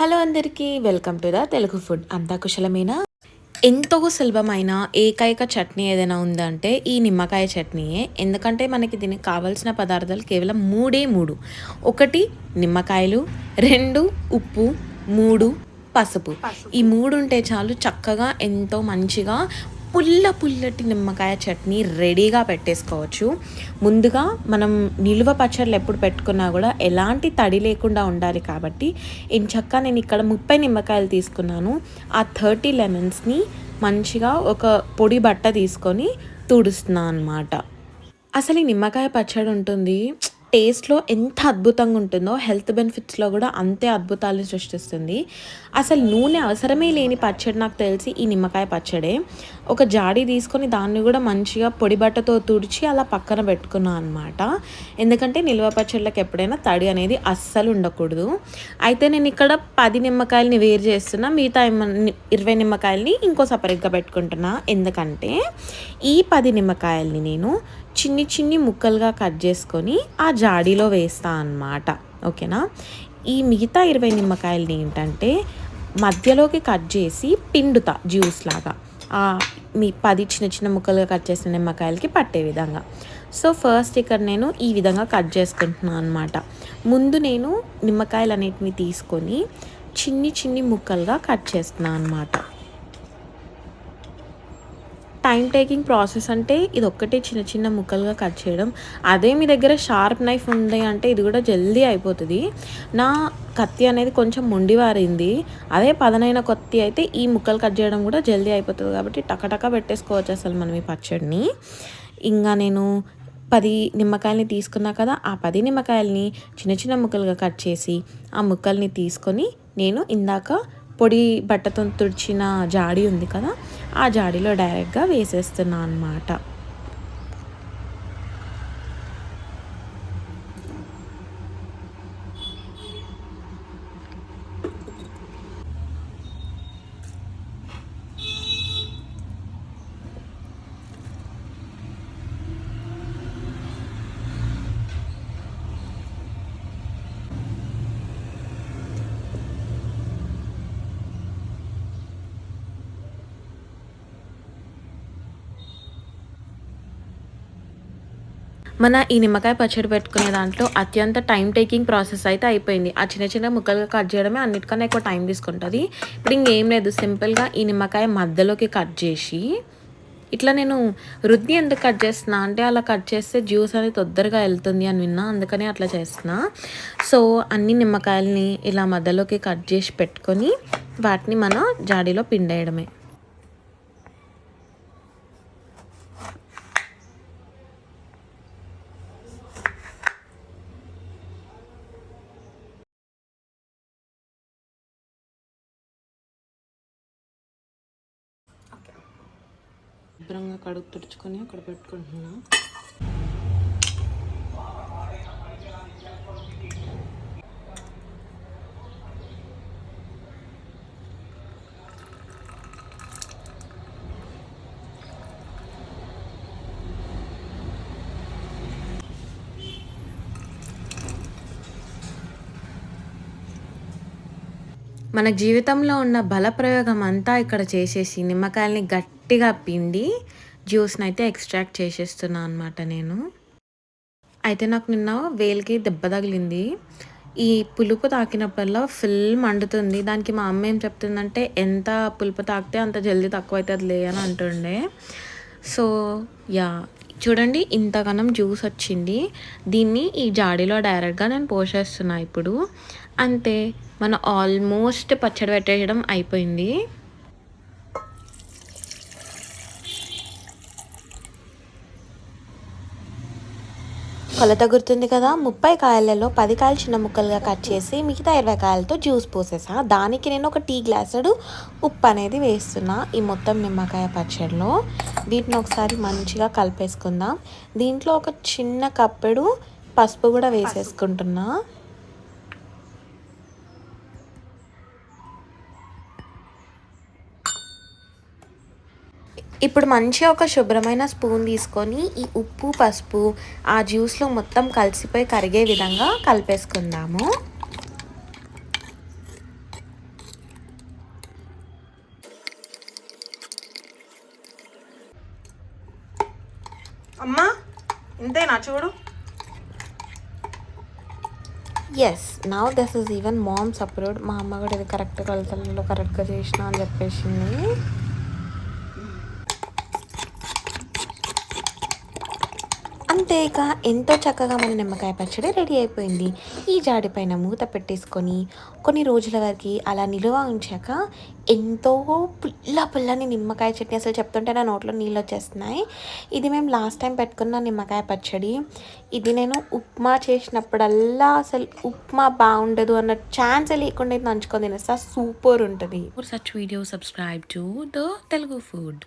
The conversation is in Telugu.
హలో అందరికీ welcome to the Telugu food. అంతా కుశలమేనా? ఎంతో సులభమైన ఏకైక చట్నీ ఏదైనా ఉందంటే ఈ నిమ్మకాయ చట్నీయే. ఎందుకంటే మనకి దీనికి కావాల్సిన పదార్థాలు కేవలం మూడే మూడు. ఒకటి నిమ్మకాయలు రెండు ఉప్పు మూడు పసుపు. ఈ మూడు ఉంటే చాలు చక్కగా ఎంతో మంచిగా పుల్ల పుల్లటి నిమ్మకాయ చట్నీ రెడీగా పెట్టేసుకోవచ్చు. ముందుగా మనం నిలువ పచ్చళ్ళు ఎప్పుడు పెట్టుకున్నా కూడా ఎలాంటి తడి లేకుండా ఉండాలి కాబట్టి ఎంచక్క నేను ఇక్కడ ముప్పై నిమ్మకాయలు తీసుకున్నాను. ఆ థర్టీ లెమన్స్ని మంచిగా ఒక పొడి బట్ట తీసుకొని తుడుస్తున్నాను అనమాట అసలు ఈ నిమ్మకాయ పచ్చడి ఉంటుంది? టేస్ట్‌లో ఎంత అద్భుతంగా ఉంటుందో, హెల్త్ బెనిఫిట్స్‌లో కూడా అంతే అద్భుతాలను సృష్టిస్తుంది. అసలు నూనె అవసరమే లేని పచ్చడి నాకు తెలిసి ఈ నిమ్మకాయ పచ్చడే. ఒక జాడీ తీసుకొని దాన్ని కూడా మంచిగా పొడి బట్టతో తుడిచి అలా పక్కన పెట్టుకున్నాను అనమాట. ఎందుకంటే నిల్వ పచ్చళ్ళకి ఎప్పుడైనా తడి అనేది అస్సలు ఉండకూడదు. అయితే నేను ఇక్కడ పది నిమ్మకాయలని వేరు చేస్తున్నా. మిగతా ఇరవై నిమ్మకాయలని ఇంకో సపరేట్గా పెట్టుకుంటున్నా. ఎందుకంటే ఈ పది నిమ్మకాయలని నేను చిన్ని చిన్ని ముక్కలుగా కట్ చేసుకొని ఆ జాడీలో వేస్తా అన్నమాట. ఓకేనా? ఈ మిగతా ఇరవై నిమ్మకాయలని ఏంటంటే మధ్యలోకి కట్ చేసి పిండుతా జ్యూస్ లాగా. మీ పది చిన్న చిన్న ముక్కలుగా కట్ చేసిన నిమ్మకాయలకి పట్టే విధంగా. సో ఫస్ట్ ఇక్కడ నేను ఈ విధంగా కట్ చేసుకుంటున్నాను అనమాట ముందు నేను నిమ్మకాయలు అనేటిని తీసుకొని చిన్ని చిన్ని ముక్కలుగా కట్ చేస్తున్నాను అనమాట టైం టేకింగ్ ప్రాసెస్ అంటే ఇది ఒక్కటే చిన్న చిన్న ముక్కలుగా కట్ చేయడం. అదే మీ దగ్గర షార్ప్ నైఫ్ ఉంది అంటే ఇది కూడా జల్దీ అయిపోతుంది. నా కత్తి అనేది కొంచెం మొండివారింది అదే పదనైన కొత్తి అయితే ఈ ముక్కలు కట్ చేయడం కూడా జల్దీ అయిపోతుంది కాబట్టి టకటక పెట్టేసుకోవచ్చు అసలు మనం ఈ పచ్చడిని. ఇంకా నేను పది నిమ్మకాయలని తీసుకున్నా కదా ఆ పది నిమ్మకాయలని చిన్న చిన్న ముక్కలుగా కట్ చేసి ఆ ముక్కల్ని తీసుకొని నేను ఇందాక పొడి బట్టతో తుడిచిన జాడి ఉంది కదా ఆ జాడీలో డైరెక్ట్గా వేసేస్తున్నాను అనమాట మన ఈ నిమ్మకాయ పచ్చడి పెట్టుకునే దాంట్లో అత్యంత టైం టేకింగ్ ప్రాసెస్ అయితే అయిపోయింది. ఆ చిన్న చిన్న ముక్కలుగా కట్ చేయడమే అన్నిటికన్నా ఎక్కువ టైం తీసుకుంటుంది. ఇప్పుడు ఇంకేం లేదు సింపుల్గా ఈ నిమ్మకాయ మధ్యలోకి కట్ చేసి ఇట్లా నేను రుద్ది ఎందుకు కట్ చేస్తున్నా? అంటే అలా కట్ చేస్తే జ్యూస్ అనేది తొందరగా వెళ్తుంది అని విన్నా అందుకని అట్లా చేస్తున్నా. సో అన్ని నిమ్మకాయలని ఇలా మధ్యలోకి కట్ చేసి పెట్టుకొని వాటిని మన జాడీలో పిండేయడమే. శుభ్రంగా కడుగు తుడుచుకొని అక్కడ పెట్టుకుంటున్నా. మన జీవితంలో ఉన్న బలప్రయోగం అంతా ఇక్కడ చేసేసి నిమ్మకాయల్ని గట్టి గట్టిగా పిండి జ్యూస్ని అయితే ఎక్స్ట్రాక్ట్ చేసేస్తున్నాను అనమాట నేను. అయితే నాకు నిన్న వేలికి దెబ్బ తగిలింది. ఈ పులుపు తాకినప్పుడల్లా ఫుల్ మండుతుంది. దానికి మా అమ్మ ఏం చెప్తుందంటే ఎంత పులుపు తాకితే అంత జల్దీ తక్కువ అవుతుంది లే అని అంటుండే. So yeah. చూడండి ఇంతగానం జ్యూస్ వచ్చింది. దీన్ని ఈ జాడీలో డైరెక్ట్గా నేను పోసేస్తున్నా ఇప్పుడు. అంతే. మన ఆల్మోస్ట్ పచ్చడి పెట్టేయడం అయిపోయింది. కొలత గుర్తుంది కదా ముప్పై కాయలలో పది కాయలు చిన్న ముక్కలుగా కట్ చేసి మిగతా ఇరవై కాయలతో జ్యూస్ పోసేసా. దానికి నేను ఒక టీ గ్లాసుడు ఉప్పు అనేది వేస్తున్నా. ఈ మొత్తం నిమ్మకాయ పచ్చడిలో వీటిని ఒకసారి మంచిగా కలిపేసుకుందాం. దీంట్లో ఒక చిన్న కప్పెడు పసుపు కూడా వేసేసుకుంటున్నా. ఇప్పుడు మంచిగా ఒక శుభ్రమైన స్పూన్ తీసుకొని ఈ ఉప్పు పసుపు ఆ జ్యూస్లో మొత్తం కలిసిపోయి కరిగే విధంగా కలిపేసుకుందాము. అమ్మా ఇంతేనా చూడు? Yes now this is even mom's approved మా అమ్మ కూడా ఇది కరెక్ట్గా వెళ్తాను కరెక్ట్గా చేసిన అని చెప్పేసింది. అంతే ఇక ఎంతో చక్కగా మన నిమ్మకాయ పచ్చడి రెడీ అయిపోయింది. ఈ జాడి పైన మూత పెట్టేసుకొని కొన్ని రోజుల వరకు అలా నిలువ ఉంచాక ఎంతో పుల్ల పుల్లని నిమ్మకాయ చట్నీ అసలు చెప్తుంటే నా నోట్లో నీళ్ళు వచ్చేస్తున్నాయి. ఇది మేము లాస్ట్ టైం పెట్టుకున్న నిమ్మకాయ పచ్చడి. ఇది నేను ఉప్మా చేసినప్పుడల్లా అసలు ఉప్మా బాగుండదు అన్న ఛాన్స్ లేకుండా నంచుకొని తినేస్తా. సూపర్ ఉంటుంది. For such video subscribe to the Telugu food